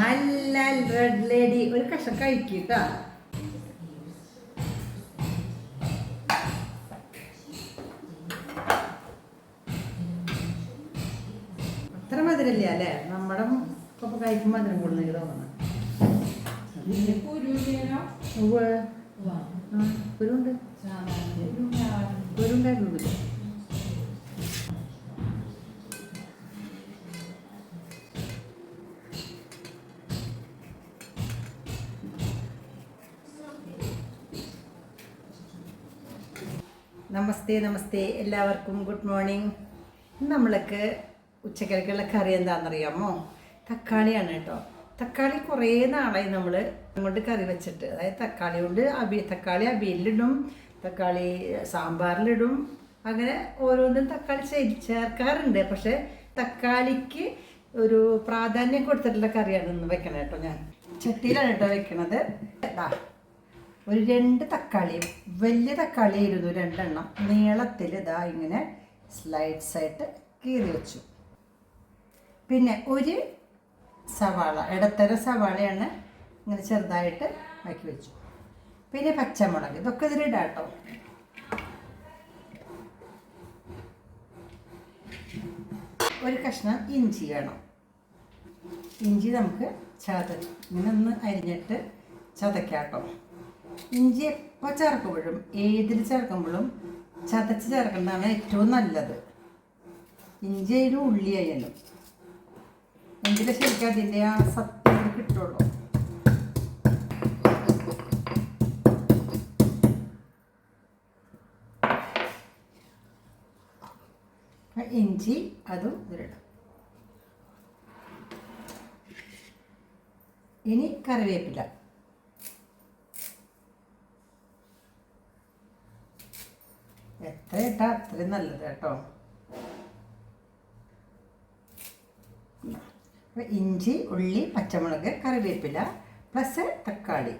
നല്ല red lady ഒരു കഷം കഴിക്കട്ടാ അത്ര മധുരല്ല അല്ലേ? നമ്മുടെ ഇപ്പൊ കഴിക്കുമ്പോൾ മധുരം കൂടുതൽ തോന്നുന്നു. ഉവ്വ്. ആ, കുരുണ്ട്. കുരുണ്ടായിരുന്നു നമസ്തേ നമസ്തേ. എല്ലാവർക്കും ഗുഡ് മോർണിംഗ്. നമ്മൾക്ക് ഉച്ചക്കിഴക്കുള്ള കറി എന്താണെന്നറിയാമോ? തക്കാളിയാണ് കേട്ടോ. തക്കാളി കുറേ നാളായി നമ്മൾ അങ്ങോട്ട് കറി വെച്ചിട്ട്. അതായത് തക്കാളി കൊണ്ട് അബി തക്കാളി അബിയിലിടും തക്കാളി സാമ്പാറിലിടും. അങ്ങനെ ഓരോന്നും തക്കാളി ചേർക്കാറുണ്ട്. പക്ഷേ തക്കാളിക്ക് ഒരു പ്രാധാന്യം കൊടുത്തിട്ടുള്ള കറിയാണ് ഇന്ന് വെക്കണേട്ടോ ഞാൻ. ചട്ടിയിലാണ് കേട്ടോ വെക്കണത്. ഒരു രണ്ട് തക്കാളിയും വലിയ തക്കാളി ഇരുന്നു രണ്ടെണ്ണം. നീളത്തിൽ ഇതാ ഇങ്ങനെ സ്ലൈഡ്സ് ആയിട്ട് കീറി വെച്ചു. പിന്നെ ഒരു സവാള ഇടത്തര സവാളയാണ് ഇങ്ങനെ ചെറുതായിട്ട് ആക്കി വെച്ചു. പിന്നെ പച്ചമുളക് ഇതൊക്കെ ഇതിലിടാം കേട്ടോ. ഒരു കഷ്ണം ഇഞ്ചി വേണം. ഇഞ്ചി നമുക്ക് ചത ഇങ്ങനെ ഒന്ന് അരിഞ്ഞിട്ട് ചതക്കാട്ടോ ഇഞ്ചി എപ്പോൾ ചേർക്കുമ്പോഴും ഏതിൽ ചേർക്കുമ്പോഴും ചതച്ച് ചേർക്കുന്നതാണ് ഏറ്റവും നല്ലത്. ഇഞ്ചി ആയാലും ഉള്ളി ആയാലും. എങ്കിലേ ശരിക്കും അതിന്റെ ആ സത്യം കിട്ടുള്ളൂ. ഇഞ്ചി അതും ഇതിലിടാം. ഇനി കറിവേപ്പില. എത്ര ഇട്ടാ അത്രയും നല്ലത് കേട്ടോ. ഇഞ്ചി ഉള്ളി പച്ചമുളക് കറിവേപ്പില പ്ലസ് തക്കാളി.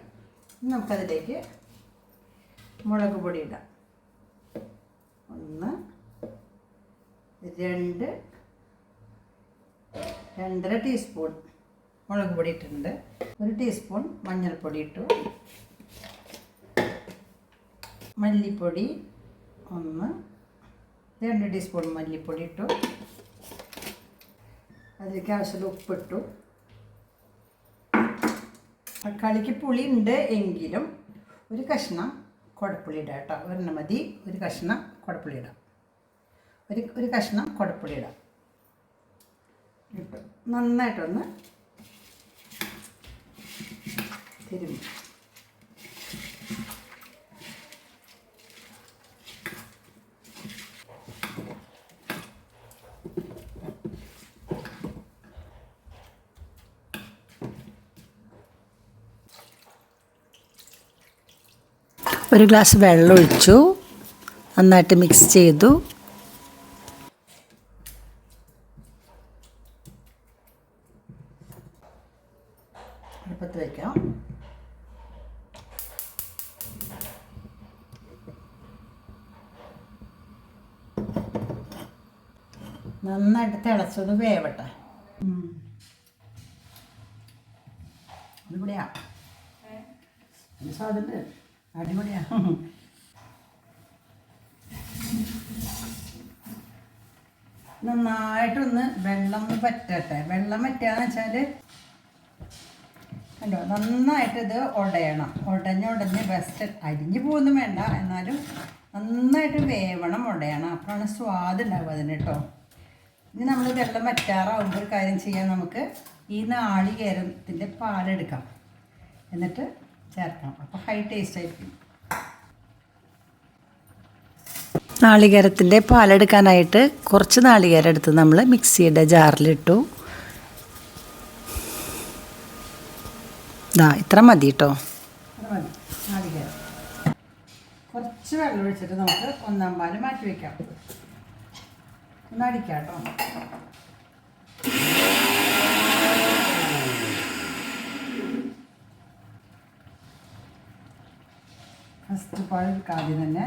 നമുക്കതിലേക്ക് മുളക് പൊടി ഇടാം. ഒന്ന് രണ്ട് രണ്ടര ടീസ്പൂൺ മുളക് പൊടി ഇട്ടിട്ടുണ്ട്. ഒരു ടീസ്പൂൺ മഞ്ഞൾപ്പൊടി ഇട്ടു. മല്ലിപ്പൊടി ഒന്ന്. രണ്ട് ടീസ്പൂൺ മല്ലിപ്പൊടി ഇട്ടു. അതിലേക്ക് ആവശ്യമുള്ള ഉപ്പിട്ടു. തക്കാളിക്ക് പുളി ഉണ്ട് എങ്കിലും ഒരു കഷ്ണം കുടപ്പുളി ഇടാം കേട്ടോ. ഒരെണ്ണം മതി. ഒരു കഷ്ണം കുടപ്പുളി ഇടാം. ഒരു ഒരു കഷ്ണം കുടപ്പുളി ഇടാം. ഇട്ടു നന്നായിട്ടൊന്ന് തിരുമ്മി ഒരു ഗ്ലാസ് വെള്ളം ഒഴിച്ചു. നന്നായിട്ട് മിക്സ് ചെയ്തു. വയ്ക്കാം നന്നായിട്ട് തിളച്ചത് വേവട്ടെ. അതിവിടെയാ സാധനം അടിപൊളിയാ. നന്നായിട്ടൊന്ന് വെള്ളം ഒന്ന് പറ്റട്ടെ. വെള്ളം പറ്റുകയെന്ന് വെച്ചാൽ കണ്ടോ? നന്നായിട്ട് ഇത് ഉടയണം ഉടഞ്ഞ് ഉടഞ്ഞ് ബെസ്റ്റ് അരിഞ്ഞു പോകുന്നു വേണ്ട. എന്നാലും നന്നായിട്ട് വേവണം ഉടയണം അപ്പോഴാണ് സ്വാദ് ഉണ്ടാവുക അതിന് കേട്ടോ ഇനി നമ്മൾ വെള്ളം വറ്റാറാവുമ്പോൾ ഒരു കാര്യം ചെയ്യാൻ നമുക്ക്. ഈ നാളികേരത്തിന്റെ പാലെടുക്കാം. എന്നിട്ട് ചേർക്കണം. അപ്പോൾ ഹൈ ടേസ്റ്റ് ആയിരിക്കും. നാളികേരത്തിന്റെ പാലെടുക്കാനായിട്ട് കുറച്ച് നാളികേരം എടുത്ത് നമ്മൾ മിക്സിയുടെ ജാറിലിട്ടു. ദാ ഇത്ര മതി കേട്ടോ കുറച്ച് വെള്ളം ഒഴിച്ചിട്ട് നമുക്ക് ഒന്നാം പാൽ മാറ്റി വയ്ക്കാം ഒന്ന് അടിക്കാം കേട്ടോ ഫസ്റ്റ് പാഴ് ആദ്യം തന്നെ.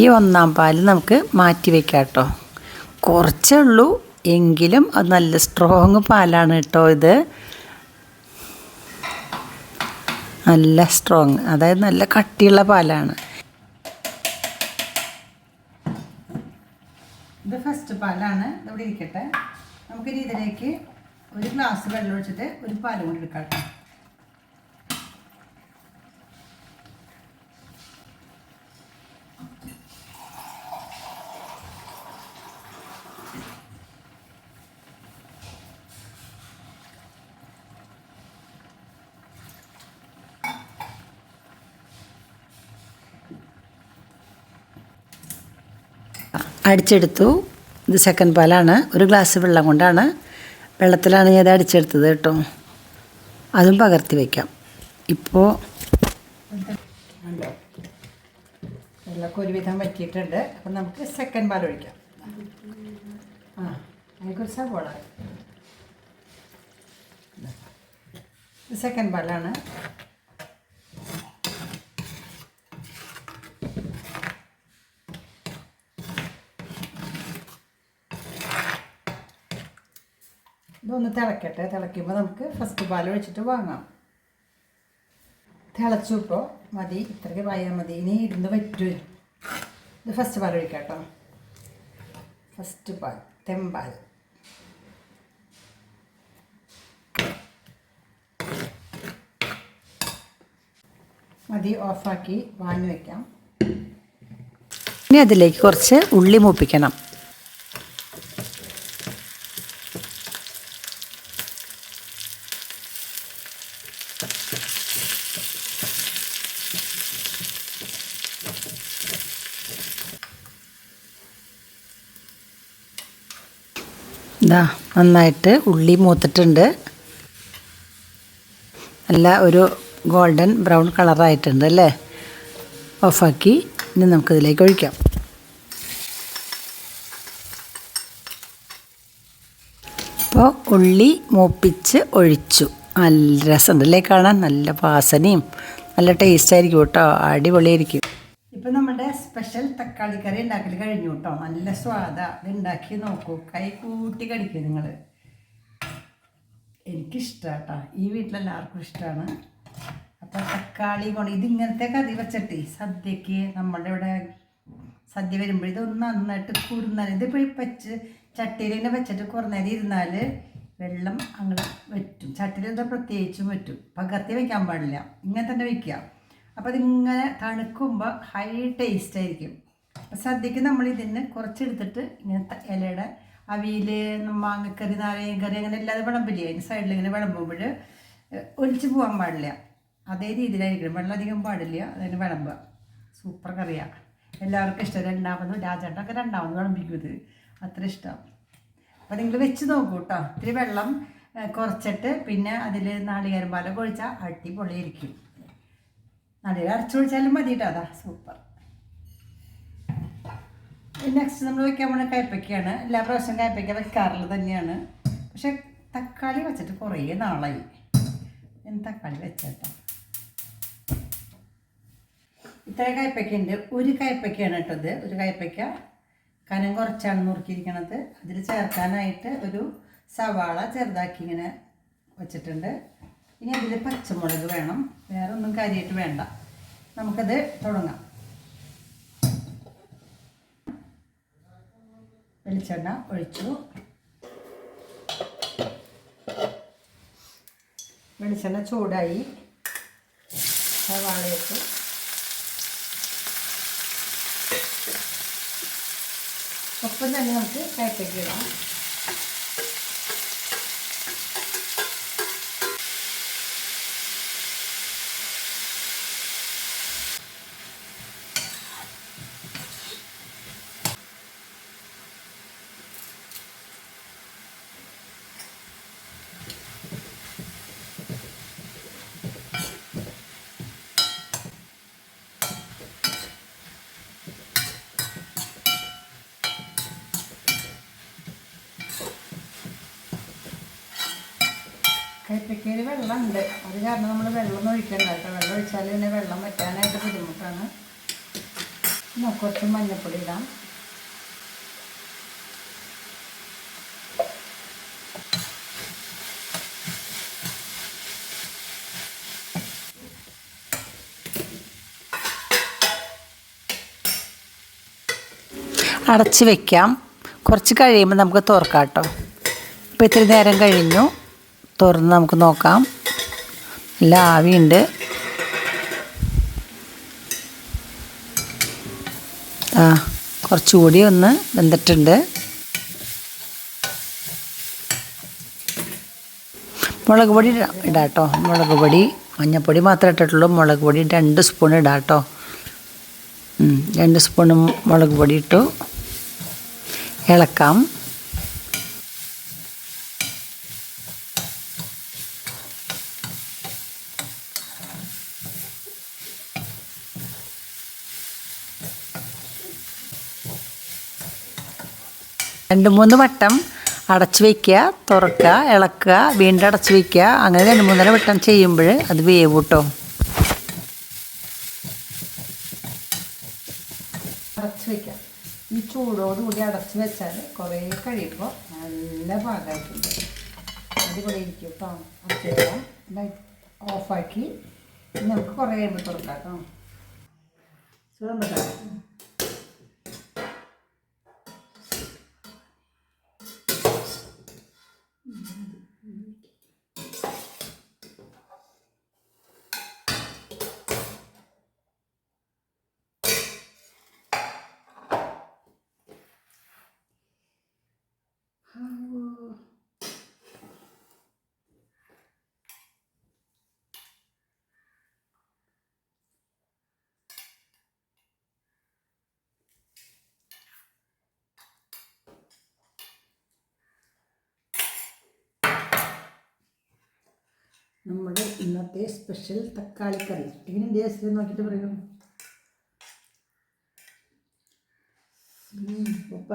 ഈ ഒന്നാം പാൽ നമുക്ക് മാറ്റി വെക്കാം കേട്ടോ കുറച്ചേ ഉള്ളൂ. എങ്കിലും അത് നല്ല സ്ട്രോങ് പാലാണ് കേട്ടോ ഇത്. നല്ല സ്ട്രോങ് അതായത് നല്ല കട്ടിയുള്ള പാലാണ്. ഇത് ഫസ്റ്റ് പാലാണ്. ഇവിടെ ഇരിക്കട്ടെ. നമുക്കിനി ഇതിലേക്ക് ഒരു ഗ്ലാസ് വെള്ളം ഒഴിച്ചിട്ട് ഒരു പാലും കൂടി എടുക്കാം അടിച്ചെടുത്തു. ഇത് സെക്കൻഡ് പാലാണ്. ഒരു ഗ്ലാസ് വെള്ളം കൊണ്ടാണ് വെള്ളത്തിലാണ് ഞാൻ ഇത് അടിച്ചെടുത്തത് കേട്ടോ. അതും പകർത്തി വയ്ക്കാം ഇപ്പോൾ ഒരുവിധം വറ്റിയിട്ടുണ്ട് അപ്പം നമുക്ക് സെക്കൻഡ് പാൽ ഒഴിക്കാം. ആ അതിനെക്കുറിച്ച് സവോള. സെക്കൻഡ് പാലാണ്. ഇതൊന്ന് തിളക്കട്ടെ. തിളയ്ക്കുമ്പോൾ നമുക്ക് ഫസ്റ്റ് പാൽ ഒഴിച്ചിട്ട് വാങ്ങാം. തിളച്ചു ഇപ്പോൾ മതി. ഇത്രയ്ക്ക് പായാൽ മതി. ഇനി ഇരുന്ന് പറ്റൂ ഇത് ഫസ്റ്റ് പാൽ ഒഴിക്കാട്ടോ കേട്ടോ ഫസ്റ്റ് പാൽ. തെമ്പാൽ മതി. ഓഫാക്കി വാങ്ങി വയ്ക്കാം ഇനി അതിലേക്ക് കുറച്ച് ഉള്ളി മൂപ്പിക്കണം. ഇതാ നന്നായിട്ട് ഉള്ളി മൂത്തിട്ടുണ്ട്. നല്ല ഒരു ഗോൾഡൻ ബ്രൗൺ കളറായിട്ടുണ്ട് അല്ലേ? ഓഫാക്കി ഇനി നമുക്കിതിലേക്ക് ഒഴിക്കാം. അപ്പോൾ ഉള്ളി മൂപ്പിച്ച് ഒഴിച്ചു. നല്ല രസമുണ്ടല്ലേ കാണാൻ? നല്ല വാസനയും നല്ല ടേസ്റ്റായിരിക്കും കേട്ടോ. അടിപൊളിയായിരിക്കും. ഇപ്പം നമ്മുടെ സ്പെഷ്യൽ തക്കാളി കറി ഉണ്ടാക്കൽ കഴിഞ്ഞു കേട്ടോ നല്ല സ്വാദ. അത് ഉണ്ടാക്കി നോക്കൂ. കൈ കൂട്ടി കടിക്കും നിങ്ങൾ എനിക്കിഷ്ടമാണ് കേട്ടോ ഈ വീട്ടിലെല്ലാവർക്കും ഇഷ്ടമാണ് അപ്പോൾ തക്കാളി കൊണ്ട് ഇതിങ്ങനത്തെ കറി വെച്ചിട്ട് സദ്യക്ക് നമ്മുടെ ഇവിടെ സദ്യ വരുമ്പോൾ ഇതൊന്ന് നന്നായിട്ട് കുറുന്നാൽ ഇതിപ്പോൾ വെച്ച് ചട്ടിയിൽ ഇങ്ങനെ വെച്ചിട്ട് കുറേ നേരം ഇരുന്നാൽ വെള്ളം അങ്ങനെ വറ്റും. ചട്ടിയിൽ പ്രത്യേകിച്ചും വറ്റും. പകർത്തി വെക്കാൻ പാടില്ല. ഇങ്ങനെ തന്നെ വെക്കുക. അപ്പോൾ അതിങ്ങനെ തണുക്കുമ്പോൾ ഹൈ ടേസ്റ്റ് ആയിരിക്കും സദ്യക്ക് നമ്മൾ ഇതിന് കുറച്ചെടുത്തിട്ട് ഇങ്ങനത്തെ ഇലയുടെ അവിയിൽ മാങ്ങക്കറി നാരങ്ങ കറി അങ്ങനെ എല്ലാതും വിളമ്പില്ലേ? അതിന് സൈഡിൽ ഇങ്ങനെ വിളമ്പുമ്പോൾ ഒലിച്ചു പോകാൻ പാടില്ല. അതേ രീതിയിലായിരിക്കണം. വെള്ളം അധികം പാടില്ല അതിന് വിളമ്പുക. സൂപ്പർ കറിയാണ് എല്ലാവർക്കും ഇഷ്ടം. രണ്ടാമത് രാജേട്ടൊക്കെ രണ്ടാമത് വിളമ്പിക്കും ഇത്. അത്ര ഇഷ്ടമാണ് അപ്പോൾ നിങ്ങൾ വെച്ച് നോക്കൂ കേട്ടോ ഇത്തിരി വെള്ളം കുറച്ചിട്ട് പിന്നെ അതിൽ നാളികേരം പാലൊക്കെ ഒഴിച്ചാൽ അടിപൊളിയായിരിക്കും. നാളികേരം അരച്ചൊഴിച്ചാലും മതി കേട്ടോ അതാ സൂപ്പർ നെക്സ്റ്റ് നമ്മൾ വെക്കാൻ പോണ കയ്പ്പയ്ക്കാണ് എല്ലാ പ്രാവശ്യം കയ്പ്പയ്ക്ക വെക്കാറുള്ള തന്നെയാണ്. പക്ഷെ തക്കാളി വെച്ചിട്ട് കുറേ നാളായി. ഞാൻ തക്കാളി വെച്ചേട്ടോ ഇത്ര കയ്പ്പയ്ക്ക ഉണ്ട് ഒരു കയ്പ്പയ്ക്കാണ് കേട്ടത് ഒരു കയ്പ്പയ്ക്ക കനം കുറച്ചാണ് നുറുക്കിയിരിക്കണത്. അതിൽ ചേർക്കാനായിട്ട് ഒരു സവാള ചെറുതാക്കി ഇങ്ങനെ വെച്ചിട്ടുണ്ട്. ഇനി അതിൽ പച്ചമുളക് വേണം. വേറെ ഒന്നും കാര്യമായിട്ട് വേണ്ട. നമുക്കത് തുടങ്ങാം. വെളിച്ചെണ്ണ ഒഴിച്ചു. വെളിച്ചെണ്ണ ചൂടായി. സവാള ഇട്ടു ഒപ്പം തന്നെ നമുക്ക് കയറ്റയ്ക്ക് ഇടാം കയ്പ്പയ്ക്കയിൽ വെള്ളമുണ്ട്. അത് കാരണം നമ്മൾ വെള്ളം ഒഴിക്കണ്ട. കേട്ടോ വെള്ളം ഒഴിച്ചാൽ പിന്നെ വെള്ളം വറ്റാനായിട്ട് ബുദ്ധിമുട്ടാണ്. നമുക്ക് കുറച്ച് മഞ്ഞൾപ്പൊടി ഇടാം. അടച്ച് വെക്കാം. കുറച്ച് കഴിയുമ്പോൾ നമുക്ക് തുറക്കാം കേട്ടോ. ഇപ്പോൾ ഇത്തിരി നേരം കഴിഞ്ഞു. തുറന്ന് നമുക്ക് നോക്കാം. നല്ല ആവിയുണ്ട്. ആ കുറച്ചുകൂടി ഒന്ന് വെന്തിട്ടുണ്ട്. മുളക് പൊടി ഇടാം. കേട്ടോ മുളക് പൊടി. മഞ്ഞൾപ്പൊടി മാത്രമേ ഇട്ടിട്ടുള്ളൂ. മുളക് പൊടി രണ്ട് സ്പൂൺ ഇടാം കേട്ടോ ഉം, രണ്ട് സ്പൂൺ മുളക് പൊടി ഇട്ടു. ഇളക്കാം. രണ്ട് മൂന്ന് വട്ടം അടച്ചു വയ്ക്കുക തുറക്കുക ഇളക്കുക വീണ്ടും അടച്ചു വയ്ക്കുക. അങ്ങനെ രണ്ട് മൂന്നര വട്ടം ചെയ്യുമ്പോൾ അത് വേവ് കിട്ടും. അടച്ചു വയ്ക്കുക. ഈ ചൂടോടുകൂടി അടച്ചു വെച്ചാൽ കുറേ കഴിയുമ്പോൾ നല്ല പാകമായിട്ടുണ്ട്. അതുപോലെ ഇരിക്കും കേട്ടോ ഓഫാക്കി നമുക്ക് കുറേ കഴിയുമ്പോൾ തുറക്കാം കേട്ടോ. സുഖം നമ്മുടെ ഇന്നത്തെ സ്പെഷ്യൽ തക്കാളി കറി. എങ്ങനെ ടേസ്റ്റ് നോക്കിയിട്ട് പറയും. ഉപ്പ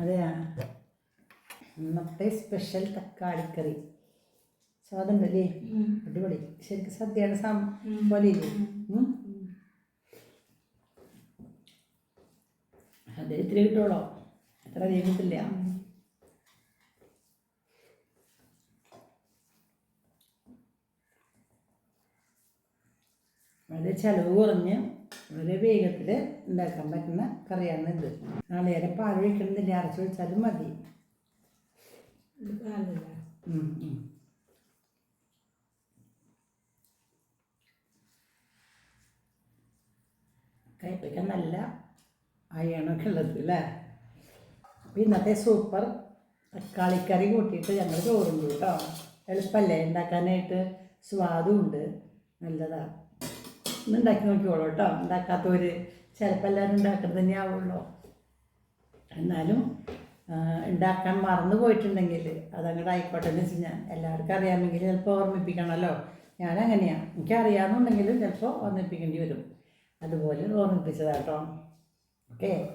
അതെയാ. ഇന്നത്തെ സ്പെഷ്യൽ തക്കാളി തക്കാളിക്കറി സ്വാദുണ്ടല്ലേ? അടിപൊളി. ശരിക്കും സദ്യയുടെ പോലെ ഇത്തിരി കിട്ടുള്ളൂ അത്ര കിട്ടില്ല വളരെ ചിലവ് കുറഞ്ഞ് വളരെ വേഗത്തിൽ ഉണ്ടാക്കാൻ പറ്റുന്ന കറിയാണ് ഇത്. നാളേരെ പാൽ ഒഴിക്കണമെന്നില്ല. അരച്ച് ഒഴിച്ചാലും മതി. കയ്പ്പയ്ക്ക നല്ല അയണൊക്കെ ഉള്ളത് അല്ലേ അപ്പോൾ ഇന്നത്തെ സൂപ്പർ തക്കാളിക്കറി കൂട്ടിയിട്ട് ഞങ്ങൾ ചോറുണ്ട് കേട്ടോ എളുപ്പമല്ലേ ഉണ്ടാക്കാനായിട്ട് സ്വാദും ഉണ്ട്. നല്ലതാണ് ഒന്ന് ഉണ്ടാക്കി നോക്കിക്കോളൂ കേട്ടോ ഉണ്ടാക്കാത്തവർ ചിലപ്പോൾ എല്ലാവരും ഉണ്ടാക്കുന്നത് തന്നെ ആവുള്ളൂ. എന്നാലും ഉണ്ടാക്കാൻ മറന്നു പോയിട്ടുണ്ടെങ്കിൽ അതങ്ങോട്ട് ആയിക്കോട്ടെ എന്ന് വെച്ച് ഞാൻ എല്ലാവർക്കും അറിയാമെങ്കിൽ ചിലപ്പോൾ ഓർമ്മിപ്പിക്കണമല്ലോ ഞാനങ്ങനെയാണ് എനിക്കറിയാമെന്നുണ്ടെങ്കിലും ചിലപ്പോൾ ഓർമ്മിപ്പിക്കേണ്ടി വരും. അതുപോലെ ഓർമ്മിപ്പിച്ചതാട്ടോ 对。